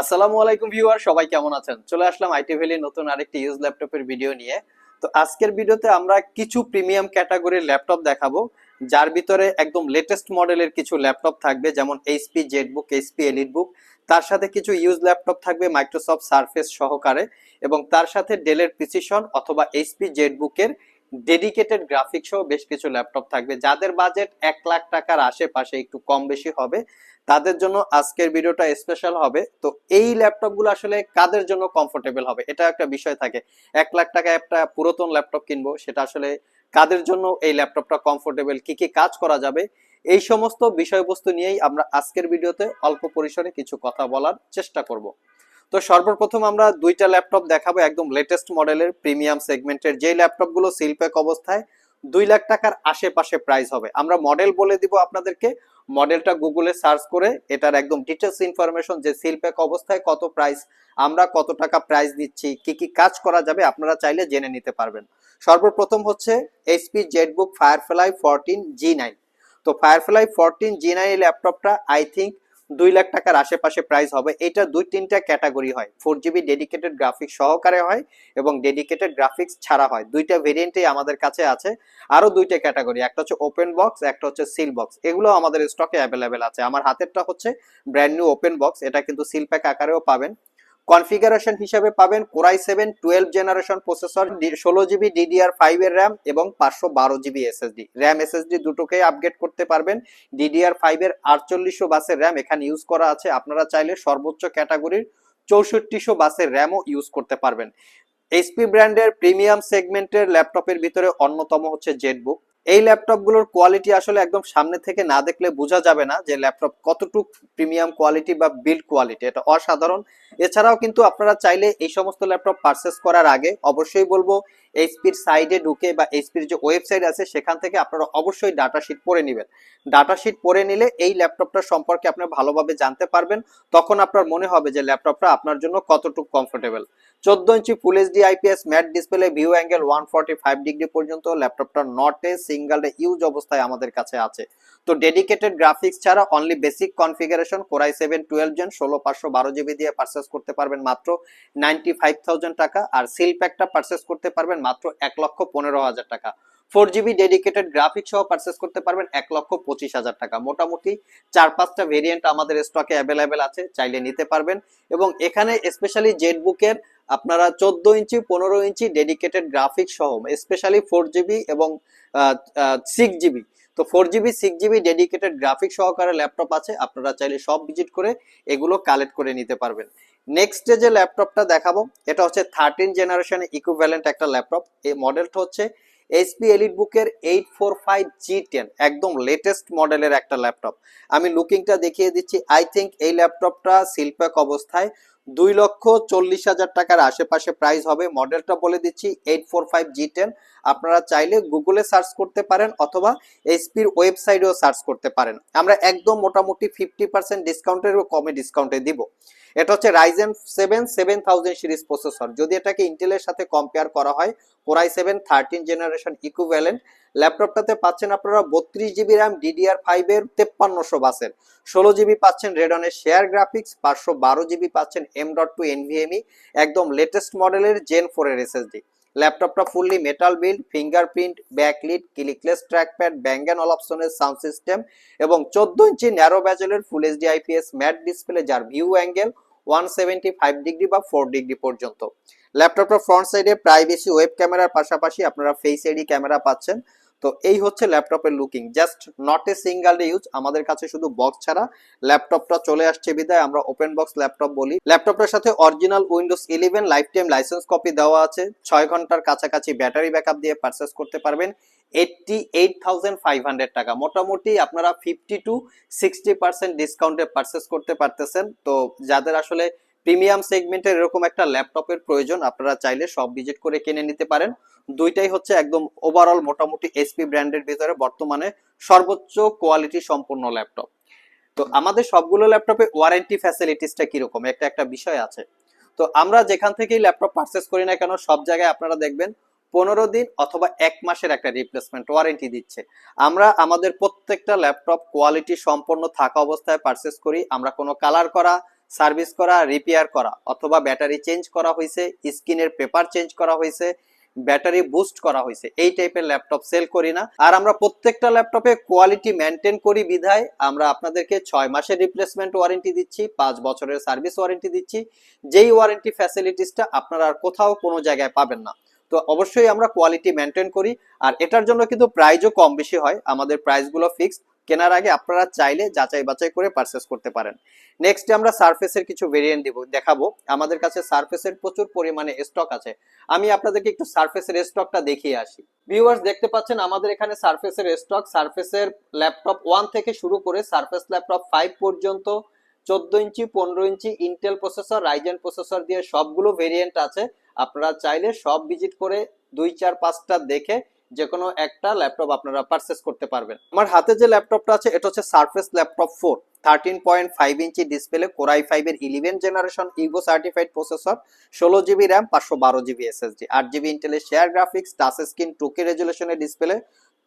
আসসালামু আলাইকুম ভিউয়ার, সবাই কেমন আছেন? চলে আসলাম আইটি ভ্যালির নতুন আরেকটি ইউজ ল্যাপটপের ভিডিও নিয়ে। তো আজকের ভিডিওতে আমরা কিছু প্রিমিয়াম ক্যাটাগরির ল্যাপটপ দেখাবো, যার ভিতরে একদম লেটেস্ট মডেলের কিছু ল্যাপটপ থাকবে, যেমন HP ZBook HP Elite Book তার সাথে কিছু ইউজ ল্যাপটপ থাকবে মাইক্রোসফট সারফেস সহকারে এবং তার সাথে ডেলের প্রিসিশন অথবা এইচপি জেটবুকের ডেডিকেটেড গ্রাফিক সহ বেশ কিছু ল্যাপটপ থাকবে। যাদের বাজেট এক লাখ টাকার আশেপাশে একটু কম বেশি হবে, তাদের জন্য আজকের ভিডিওটা স্পেশাল হবে। তো এই ল্যাপটপগুলো আসলে কাদের জন্য কমফোর্টেবল হবে? এটা একটা বিষয় থাকে। এক লাখ টাকা একটা পুরাতন ল্যাপটপ কিনবো, সেটা আসলে কাদের জন্য এই ল্যাপটপটা কমফোর্টেবল কি কি কাজ করা যাবে? এই সমস্ত বিষয়বস্তু নিয়েই আমরা আজকের ভিডিওতে অল্প পরিসরে কিছু কথা বলার চেষ্টা করব। তো সর্বপ্রথম আমরা দুইটা ল্যাপটপ দেখাবো একদম লেটেস্ট মডেলের প্রিমিয়াম সেগমেন্টের যে ল্যাপটপগুলো সিলপ্যাক অবস্থায়, দুই লাখ টাকার আশেপাশে প্রাইস হবে। আমরা মডেল বলে দিব আপনাদেরকে। মডেলটা গুগলে সার্চ করে এটার একদম ডিটেলস ইনফরমেশন যে সিলপ্যাক অবস্থায় কত প্রাইস আমরা কত টাকা প্রাইস দিচ্ছি, কি কি কাজ করা যাবে আপনারা চাইলে জেনে নিতে পারবেন। সর্বপ্রথম হচ্ছে HP ZBook Firefly fourteen G nine তো ফায়ারফ্লাই ফোরটিন জি নাইন এই ল্যাপটপটা আই থিঙ্ক দুই লাখ টাকার আশেপাশে প্রাইস হবে। এটা দুই তিনটা ক্যাটাগরি হয়। ফোর জিবি ডেডিকেটেড গ্রাফিক্স সহকারে হয় এবং ডেডিকেটেড গ্রাফিক্স ছাড়া হয়। দুইটা ভেরিয়েন্টই আমাদের কাছে আছে। আরও দুইটা ক্যাটাগরি একটা হচ্ছে ওপেন বক্স একটা হচ্ছে সিল বক্স এগুলো আমাদের স্টকে অ্যাভেলেবেল আছে। আমার হাতেরটা হচ্ছে ব্র্যান্ড নিউ ওপেন বক্স এটা কিন্তু সিল প্যাক আকারেও পাবেন। কনফিগারেশন হিসেবে পাবেন core i seven twelve generation processor ষোলো জিবি ডিডিআর ফাইভ এর র্যাম এবং পাঁচশো বারো জিবি এসএসডি। র্যাম এসএসডি দুটোকেই আপগ্রেড করতে পারবেন। ডিডিআর ফাইভ এর আটচল্লিশশো বাসের র্যাম এখানে ইউজ করা আছে। আপনারা চাইলে সর্বোচ্চ ক্যাটাগরির চৌষট্টিশো বাসের র্যামও ইউজ করতে পারবেন। এইচপি ব্র্যান্ডের প্রিমিয়াম সেগমেন্টের ল্যাপটপের ভিতরে অন্যতম হচ্ছে জেটবুক এই ল্যাপটপগুলোর কোয়ালিটি আসলে একদম সামনে থেকে না দেখলে বোঝা যাবে না যে ল্যাপটপ কতটুক প্রিমিয়াম কোয়ালিটি বা বিল্ড কোয়ালিটি এটা অসাধারণ। এছাড়াও কিন্তু আপনারা চাইলে এই সমস্ত ল্যাপটপ পারচেস করার আগে অবশ্যই বলব এইচপির সাইডে ঢুকে বা এইচপির যে ওয়েবসাইট আছে, সেখান থেকে আপনারা অবশ্যই ডাটা শিট পড়ে নেবেন। ডাটা শিট পড়ে নিলে এই ল্যাপটপটা সম্পর্কে আপনি ভালোভাবে জানতে পারবেন। তখন আপনার মনে হবে যে ল্যাপটপটা আপনার জন্য কতটুকু কমফোর্টেবল চোদ্দ ইঞ্চি full HD IPS matte display view angle one forty five degree পর্যন্ত ল্যাপটপটা নটে সিঙ্গেল ইউজ অবস্থায় আমাদের কাছে আছে। তো ডেডিকেটেড গ্রাফিক্স ছাড়া only basic configuration core i seven twelve gen ষোলো পাঁচশো বারো জিবি দিয়ে পারচেস করতে পারবেন মাত্র নাইনটি ফাইভ থাউজেন্ড টাকা। আর সিল প্যাকটা পারচেস করতে পারবেন মাত্র এক লক্ষ পনেরো হাজার টাকা। ফোর জিবি ডেডিকেটেড গ্রাফিক সহ পারচেস করতে পারবেন এক লক্ষ পঁচিশ হাজার টাকা। মোটামুটি চার পাঁচটা ভেরিয়েন্ট আমাদের স্টকে অ্যাভেলেবেল আছে, চাইলে নিতে পারবেন। এবং এখানে স্পেশালি জেটবুকের আপনারা চোদ্দ ইঞ্চি, পনেরো ইঞ্চি ডেডিকেটেড গ্রাফিক সহ স্পেশালি ফোর জিবি এবং সিক্স জিবি তো four GB six GB dedicated graphic সহকারে ল্যাপটপ আছে, আপনারা চাইলে সব ভিজিট করে এগুলো কালেক্ট করে নিতে পারবেন। নেক্সট যে ল্যাপটপটা দেখাবো, এটা হচ্ছে থার্টিন জেনারেশন ইকুইভ্যালেন্ট একটা ল্যাপটপ এই মডেলটা হচ্ছে এইচপি এলিট বুকের eight four five G ten একদম লেটেস্ট মডেলের একটা ল্যাপটপ আমি লুকিংটা দেখিয়ে দিচ্ছি। আই থিঙ্ক এই ল্যাপটপটা শিল্পক অবস্থায় দুই লক্ষ চল্লিশ হাজার টাকার আশেপাশে প্রাইস হবে। মডেলটা বলে দিচ্ছি eight four five G ten আপনারা চাইলে গুগলে সার্চ করতে পারেন অথবা এইচপির ওয়েবসাইটেও সার্চ করতে পারেন। আমরা একদম মোটামুটি ফিফটি পার্সেন্ট ডিসকাউন্টের কমে ডিসকাউন্টে দিব। এটা হচ্ছে Ryzen seven seven thousand series processor যদি এটাকে ইন্টেলের সাথে কম্পেয়ার করা হয় core i seven thirteen generation equivalent ল্যাপটপটাতে পাচ্ছেন আপনারা বত্রিশ জিবি র্যাম ডিডিআর ফাইভের তেপ্পান্নশো বাসের। ষোলো জিবি পাচ্ছেন রেডনের শেয়ার গ্রাফিক্স পাঁচশো বারো জিবি পাচ্ছেন এম ডট টু এনভিএমই একদম লেটেস্ট মডেলের জেন ফোর এর এসএসডি ল্যাপটপটা fully metal build fingerprint backlit clickless trackpad ব্যাঙ্গান অল অপশনের সাউন্ড সিস্টেম এবং চোদ্দ ইঞ্চি narrow ব্যাজেলের full HD IPS matte display যার view angle one seventy five degree বা ফোর ডিগ্রি পর্যন্ত। ল্যাপটপটা ফ্রন্ট সাইডে প্রাইভেসি ওয়েব ক্যামেরার পাশাপাশি আপনারা ফেস এডি ক্যামেরা পাচ্ছেন। তো এই হচ্ছে ল্যাপটপের looking just not a single use আমাদের কাছে শুধু বক্স ছাড়া ল্যাপটপটা চলে আসছে বিদায়। আমরা ওপেন বক্স ল্যাপটপ বলি। ল্যাপটপটার সাথে original Windows eleven lifetime license copy দেওয়া আছে। ছয় ঘণ্টার কাছাকাছি ব্যাটারি ব্যাকআপ দিয়ে পারচেস করতে পারবেন। Eighty eight thousand five hundred টাকা। মোটামুটি আপনারা ফিফটি টু সিক্সটি পার্সেন্ট ডিসকাউন্টে পারচেস করতে পারতেছেন। তো যাদের আসলে প্রিমিয়াম সেগমেন্টের এরকম একটা ল্যাপটপের প্রয়োজন, আপনারা চাইলে সব ভিজিট করে কিনে নিতে পারেন। দুইটাই হচ্ছে একদম ওভারঅল মোটামুটি এসপি ব্র্যান্ডের ভিতরে বর্তমানে সর্বোচ্চ কোয়ালিটি সম্পন্ন ল্যাপটপ। তো আমাদের সবগুলো ল্যাপটপে ওয়ারেন্টি ফ্যাসিলিটিসটা কীরকম? একটা একটা বিষয় আছে। তো আমরা যেখান থেকেই ল্যাপটপ পারচেস করি না কেন, সব জায়গায় আপনারা দেখবেন পনেরো দিন অথবা এক মাসের একটা রিপ্লেসমেন্ট ওয়ারেন্টি দিচ্ছে। আমরা আমাদের প্রত্যেকটা ল্যাপটপ কোয়ালিটি সম্পন্ন থাকা অবস্থায় পারচেস করি। আমরা কোনো কালার করা সার্ভিস করা, রিপেয়ার করা অথবা ব্যাটারি চেঞ্জ করা হয়েছে, স্ক্রিনের পেপার চেঞ্জ করা হয়েছে, ব্যাটারি বুস্ট করা হয়েছে। এই টাইপের ল্যাপটপ সেল করি না। আর আমরা প্রত্যেকটা ল্যাপটপে কোয়ালিটি মেনটেন করি বিধায় আমরা আপনাদেরকে ছয় মাসের রিপ্লেসমেন্ট ওয়ারেন্টি দিচ্ছি, পাঁচ বছরের সার্ভিস ওয়ারেন্টি দিচ্ছি। যেই ওয়ারেন্টি ফ্যাসিলিটিসটা আপনারা আর কোথাও কোনো জায়গায় পাবেন না। তো অবশ্যই আমরা কোয়ালিটি মেনটেন করি। আর এটার জন্য কিন্তু প্রাইজও কম বেশি হয়। আমাদের প্রাইসগুলো ফিক্সড। কেনার আগে আপনারা চাইলে যাচাই বাছাই করে পারচেস করতে পারেন। নেক্সট আমরা সারফেসের কিছু ভেরিয়েন্ট দিব, দেখাবো। আমাদের কাছে সারফেসের প্রচুর পরিমাণে স্টক আছে। আমি আপনাদেরকে একটু সারফেসের স্টকটা দেখিয়ে আসি। ভিউয়ার্স দেখতে পাচ্ছেন, আমাদের এখানে সারফেসের স্টক সারফেসের ল্যাপটপ ওয়ান থেকে শুরু করে সার্ফেস ল্যাপটপ ফাইভ পর্যন্ত, চোদ্দ ইঞ্চি, পনেরো ইঞ্চি ইন্টেল প্রসেসর রাইজেন প্রসেসর দিয়ে সবগুলো ভেরিয়েন্ট আছে। আপনারা চাইলে সব ভিজিট করে দুই, চার, পাঁচটা দেখে যে কোনো একটা ল্যাপটপ আপনারা পারচেস করতে পারবেন। আমার হাতে যে ল্যাপটপটা আছে, এটা হচ্ছে Surface laptop four thirteen point five ইঞ্চি ডিসপ্লে কোরাই ফাইভের eleven generation Evo certified processor ষোলো জিবি র্যাম পাঁচশো বারো জিবি এসএসডি আট জিবি ইন্টেলের share graphics touch screen two K রেজুলেশনের display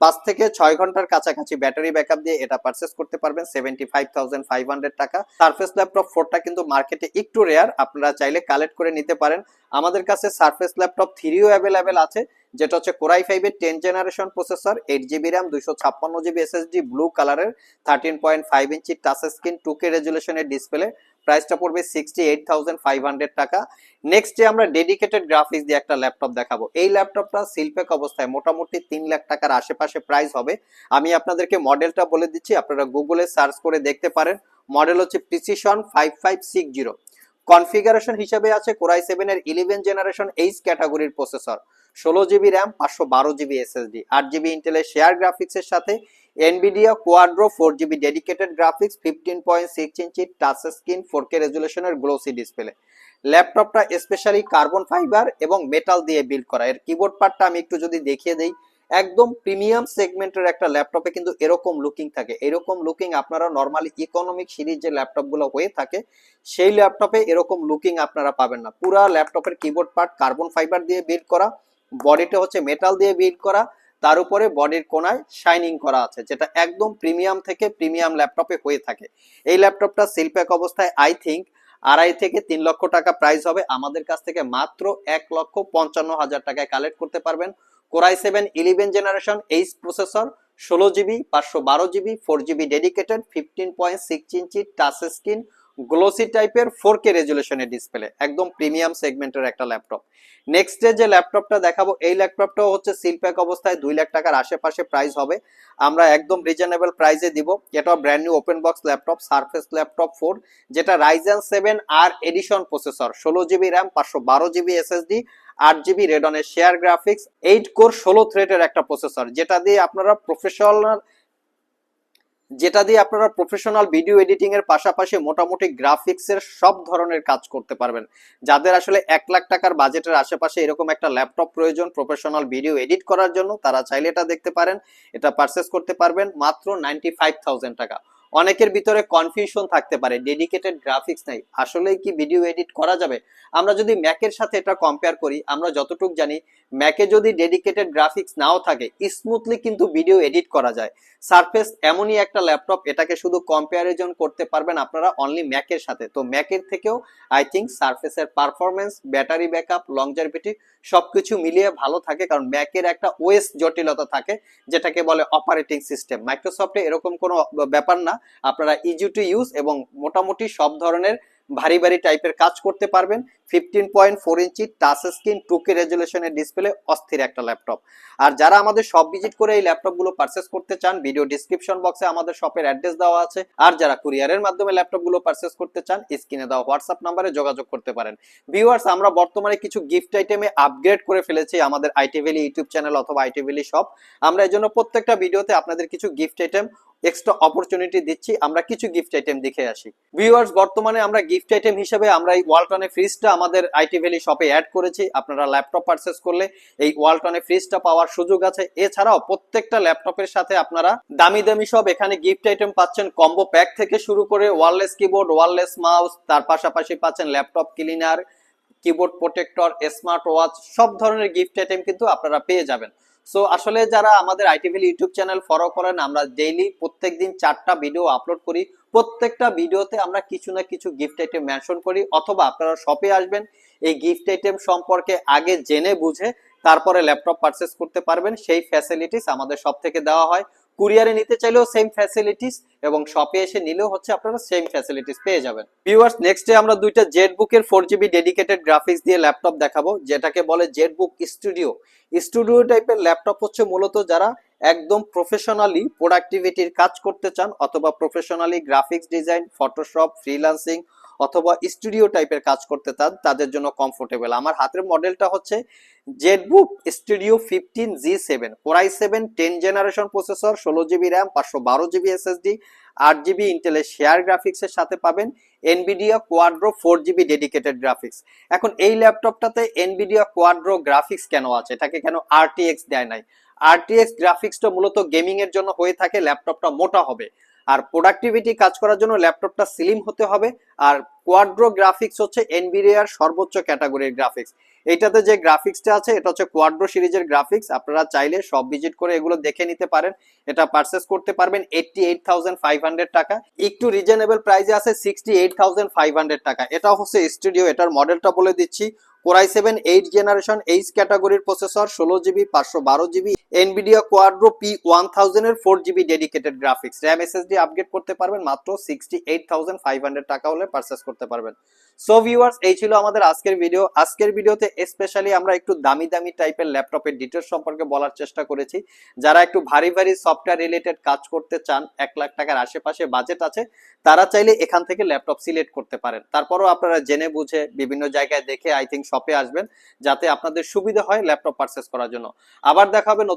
পাঁচ থেকে ছয় ঘণ্টার কাছাকাছি ব্যাটারি ব্যাকআপ দিয়ে এটা পারচেস করতে পারবেন seventy five thousand five hundred টাকা সার্ফেস ল্যাপটপ ফোরটা কিন্তু মার্কেটে একটু রেয়ার আপনারা চাইলে কালেক্ট করে নিতে পারেন। আমাদের কাছে সার্ফেস ল্যাপটপ থ্রিও অ্যাভেলেবেল আছে, যেটা হচ্ছে কোরাই ফাইভ এর ten generation processor eight GB RAM দুইশো ছাপ্পান্ন জিবি এসএসডি ব্লু কালারের থার্টিন পয়েন্ট ফাইভ ইঞ্চি টাচ স্ক্রিন টু কে রেজুলেশনের ডিসপ্লে প্রাইসটা পড়বে sixty eight thousand five hundred টাকা। নেক্সট ডে আমরা ডেডিকেটেড গ্রাফিক্স দিয়ে একটা ল্যাপটপ দেখাবো। এই ল্যাপটপটা সিলপেক অবস্থায় মোটামুটি তিন লাখ টাকার আশেপাশে প্রাইস হবে। আমি আপনাদেরকে মডেলটা বলে দিচ্ছি, আপনারা গুগলে সার্চ করে দেখতে পারেন। মডেল হচ্ছে Precision five five six zero configuration হিসেবে আছে কোরাই সেভেন এর ইলেভেন জেনারেশন এইচ ক্যাটাগরির প্রসেসর ষোলো জিবি র্যাম পাঁচশো বারো জিবি এসএসডি আট জিবি ইন্টেলের শেয়ার গ্রাফিক্সের সাথে Nvidia Quadro four GB dedicated graphics fifteen point six ইঞ্চি টাচ স্ক্রিন ফোর কে রেজুলেশনের গ্লোসি ডিসপ্লে ল্যাপটপটা স্পেশালি কার্বন ফাইবার এবং মেটাল দিয়ে বিল্ড করা। এর কিবোর্ড পার্টটা আমি একটু যদি দেখিয়ে দিই, একদম প্রিমিয়াম সেগমেন্টের একটা ল্যাপটপে কিন্তু এরকম লুকিং থাকে। এরকম লুকিং আপনারা নর্মালি ইকোনমিক সিরিজ যে ল্যাপটপগুলো হয়ে থাকে, সেই ল্যাপটপে এরকম লুকিং আপনারা পাবেন না। পুরা ল্যাপটপের কিবোর্ড পার্ট কার্বন ফাইবার দিয়ে বিল্ড করা বডিটা হচ্ছে মেটাল দিয়ে বিল্ড করা তার উপরে বডির কোনায় শাইনিং করা আছে, যেটা একদম প্রিমিয়াম থেকে প্রিমিয়াম ল্যাপটপে হয়ে থাকে। এই ল্যাপটপটা সিলপ্যাক অবস্থায় আই থিঙ্ক আড়াই থেকে তিন লক্ষ টাকা প্রাইস হবে। আমাদের কাছ থেকে মাত্র এক লক্ষ পঞ্চান্ন হাজার টাকায় কালেক্ট করতে পারবেন। Core i seven eleven generation H processor ষোলো জিবি পাঁচশো বারো GB four GB dedicated fifteen point six inch touch screen glossy টাইপের ফোর কে রেজুলেশনের ডিসপ্লে একদম প্রিমিয়াম সেগমেন্টের একটা ল্যাপটপ নেক্সট ডে যে ল্যাপটপটা দেখাবো, এই ল্যাপটপটাও হচ্ছে সিলপ্যাক অবস্থায় দুই লাখ টাকার আশেপাশে প্রাইস হবে। আমরা একদম রিজনেবল প্রাইসে দিব। এটা brand new open box laptop Surface laptop four যেটা রাইজেন সেভেন আর এডিশন প্রসেসর ষোলো জিবি র্যাম পাঁচশো বারো জিবি এসএসডি আট জিবি রেডনের শেয়ার গ্রাফিক্স এইট কোর ষোলো থ্রেডের একটা প্রসেসর যেটা দিয়ে আপনারা প্রফেশনাল যেটা দিয়ে আপনারা প্রফেশনাল ভিডিও এডিটিং এর পাশাপাশি মোটামুটি গ্রাফিক্স এর সব ধরনের কাজ করতে পারবেন। যাদের আসলে এক লাখ টাকার বাজেটের আশেপাশে এরকম একটা ল্যাপটপ প্রয়োজন প্রফেশনাল ভিডিও এডিট করার জন্য, তারা চাইলে এটা দেখতে পারেন, এটা পারচেস করতে পারবেন মাত্র নাইনটি ফাইভ টাকা। অনেকের ভিতরে কনফিউশন থাকতে পারে ডেডিকেটেড গ্রাফিক্স নাই, আসলেই কি ভিডিও এডিট করা যাবে? আমরা যদি ম্যাকের সাথে এটা কম্পেয়ার করি, আমরা যতটুকু জানি ম্যাকে যদি ডেডিকেটেড গ্রাফিক্স নাও থাকে স্মুথলি কিন্তু ভিডিও এডিট করা যায়। সারফেস এমনই একটা ল্যাপটপ এটাকে শুধু কম্প্যারিজন করতে পারবেন আপনারা অনলি ম্যাকের সাথে। তো ম্যাকের থেকেও আই থিঙ্ক সারফেসের পারফরমেন্স ব্যাটারি ব্যাকআপ লংজারভিটি সবকিছু মিলিয়ে ভালো থাকে, কারণ ম্যাকের একটা ওয়েস জটিলতা থাকে, যেটাকে বলে অপারেটিং সিস্টেম মাইক্রোসফটে এরকম কোনো ব্যাপার না। আপনারা ইজি টু ইউজ এবং মোটামুটি সব ধরনের ভারী ভারী টাইপের কাজ করতে পারবেন। ফিফটিন পয়েন্ট ফোর ইঞ্চি টাচ স্ক্রিন টু কে রেজুলেশনের ডিসপ্লে অস্থির একটা ল্যাপটপ আর যারা আমাদের সব ভিজিট করে এই ল্যাপটপগুলো পারচেস করতে চান ভিডিও ডিসক্রিপশন বক্সে আমাদের শপের অ্যাড্রেস দেওয়া আছে। আর যারা কুরিয়ারের মাধ্যমে ল্যাপটপগুলো পারচেস করতে চান স্ক্রিনে দেওয়া হোয়াটসঅ্যাপ নাম্বারে যোগাযোগ করতে পারেন। ভিউয়ার্স আমরা বর্তমানে কিছু গিফট আইটেমে আপগ্রেড করে ফেলেছি আমাদের আইটি ভ্যালি ইউটিউব চ্যানেল অথবা আইটি ভ্যালি শপ আমরা এই জন্য প্রত্যেকটা ভিডিওতে আপনাদের কিছু গিফট আইটেম এক্সট্রা অপরচুনিটি দিচ্ছি, আমরা কিছু গিফট আইটেম দেখে আসি। ভিউয়ার্স বর্তমানে আমরা গিফট আইটেম হিসেবে আমরা এই ওয়ালটনে ফ্রিজটা আমাদের আইটি ভ্যালি শপে অ্যাড করেছি। আপনারা ল্যাপটপ পারচেস করলে এই ওয়ালটনে ফ্রিজটা পাওয়ার সুযোগ আছে। এছাড়াও প্রত্যেকটা ল্যাপটপের সাথে আপনারা দামি দামি সব এখানে গিফট আইটেম পাচ্ছেন। কম্বো প্যাক থেকে শুরু করে ওয়ারলেস কিবোর্ড ওয়ারলেস মাউস তার পাশাপাশি পাচ্ছেন laptop cleaner keyboard protector smart watch সব ধরনের গিফট আইটেম কিন্তু আপনারা পেয়ে যাবেন। সো আসলে যারা আমাদের আইটিভিল ইউটিউব চ্যানেল ফলো করেন, আমরা ডেইলি প্রত্যেকদিন চারটা ভিডিও আপলোড করি। প্রত্যেকটা ভিডিওতে আমরা কিছু না কিছু গিফট আইটেম মেনশন করি, অথবা আপনারা শপে আসবেন, এই গিফট আইটেম সম্পর্কে আগে জেনে বুঝে, তারপরে ল্যাপটপ পারচেস করতে পারবেন। সেই ফ্যাসিলিটিস আমাদের সব থেকে দেওয়া হয়। কুরিয়ারে নিতে চাইলেও সেম ফ্যাসিলিটিস এবং শপে এসে নিলেও হচ্ছে আপনারা সেম ফ্যাসিলিটিস পেয়ে যাবেন। ভিউয়ার্স নেক্সট নেক্সটে আমরা দুইটা জেড বুকের ফোর জিবি ডেডিকেটেড গ্রাফিক্স দিয়ে ল্যাপটপ দেখাবো, যেটাকে বলে জেড বুক স্টুডিও স্টুডিও টাইপের ল্যাপটপ হচ্ছে মূলত যারা একদম প্রফেশনালি প্রোডাক্টিভিটির কাজ করতে চান অথবা professionally graphics design Photoshop freelancing অথবা স্টুডিও টাইপের কাজ করতে চান, তাদের জন্য কমফোর্টেবল আমার হাতের মডেলটা হচ্ছে ZBook Studio fifteen G seven core i seven ten generation processor ষোলো জিবি র্যাম পাঁচশো বারো জিবি এসএসডি আট জিবি ইন্টেলের শেয়ার গ্রাফিক্সের সাথে পাবেন। Nvidia Quadro four GB dedicated graphics এখন এই ল্যাপটপটাতে এনবিডিয়া কোয়াড্রো গ্রাফিক্স কেন আছে? এটাকে কেন আরটিএক্স দেয় নাই? আরটিএক্স গ্রাফিক্সটা মূলত গেমিং এর জন্য হয়ে থাকে ল্যাপটপটা মোটা হবে। আর প্রোডাক্টিভিটি কাজ করার জন্য ল্যাপটপটা স্লিম হতে হবে। আর কোয়াড্রো গ্রাফিক্স হচ্ছে এনবিডিআর সর্বোচ্চ ক্যাটাগরির গ্রাফিক্স এইটাতে যে গ্রাফিক্সটা আছে, এটা হচ্ছে কোয়াড্রো সিরিজের গ্রাফিক্স আপনারা চাইলে সব ভিজিট করে এগুলো দেখে নিতে পারেন। এটা পারচেস করতে পারবেন eighty eight thousand five hundred টাকা। একটু রিজনেবল প্রাইসে আছে sixty eight thousand five hundred টাকা। এটা হচ্ছে স্টুডিও এটার মডেলটা বলে দিচ্ছি। Core i seven eight generation H ক্যাটাগরির প্রসেসর ষোলো জিবি পাঁচশো বারো GB Nvidia Quadro P one থাউজেন্ডের four GB dedicated graphics RAM SSD upgrade করতে পারবেন মাত্র sixty eight thousand five hundred টাকা হলে পারচেস করতে পারবেন। সো ভিউয়ার্স এই ছিল আমাদের আজকের ভিডিও আজকের ভিডিওতে স্পেশালি আমরা একটু দামি দামি টাইপের ল্যাপটপের ডিটেলস সম্পর্কে বলার চেষ্টা করেছি। যারা একটু ভারী ভারী সফটওয়্যার রিলেটেড কাজ করতে চান, এক লাখ টাকার আশেপাশে বাজেট আছে, তারা চাইলে এখান থেকে ল্যাপটপ সিলেক্ট করতে পারেন। তারপরও আপনারা জেনে বুঝে বিভিন্ন জায়গায় দেখে আই থিঙ্ক শপে আসবেন, যাতে আপনাদের সুবিধা হয় ল্যাপটপ পারচেস করার জন্য। আবার দেখা হবে